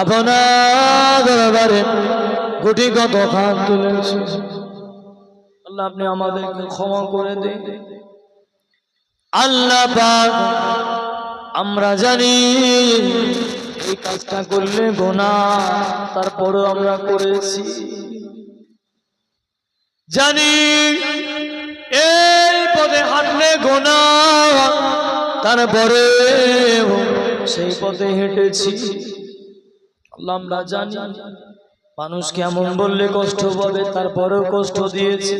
আপনার দরবারে গুটি কত হাত তুলেছি? আল্লাহ আপনি আমাদেরকে ক্ষমা করে দিন। আল্লাহ পাক আমরা জানি এই কাজটা করলে গোনা তারপরও আমরা করেছি। জানি এই পথে হাঁটলে গোনা তারপরে সেই পথে হেঁটেছি। আমরা জানি। মানুষ কেমন বললে কষ্ট পাবে তারপরেও কষ্ট দিয়েছে।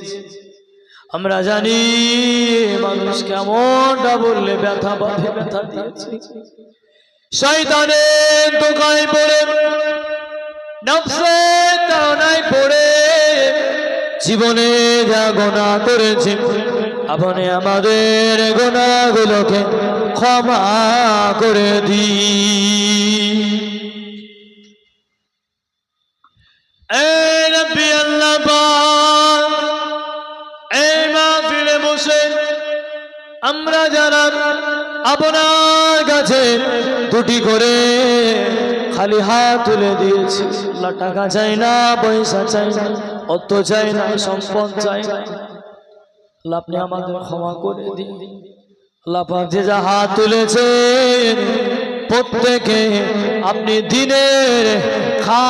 আমরা জানি মানুষ কেমনটা বললে ব্যথা পাবে ব্যথা দিয়েছে। শয়তানের দোকানে পড়ে নফসের তাড়নায় পড়ে জীবনে যা গোনা করেছে আপনি আমাদের গোনাগুলোকে ক্ষমা করে দিই। আমরা যারা আপনার কাছে দুটি করে খালি হাত তুলে দিয়েছি টাকা চাই না, পয়সা চাই না, অর্থ চাই না, সম্পদ চাই না। আপনি আমাদের ক্ষমা করে দিন। যে যা হাত তুলেছে প্রত্যেকে আপনি দিনের খা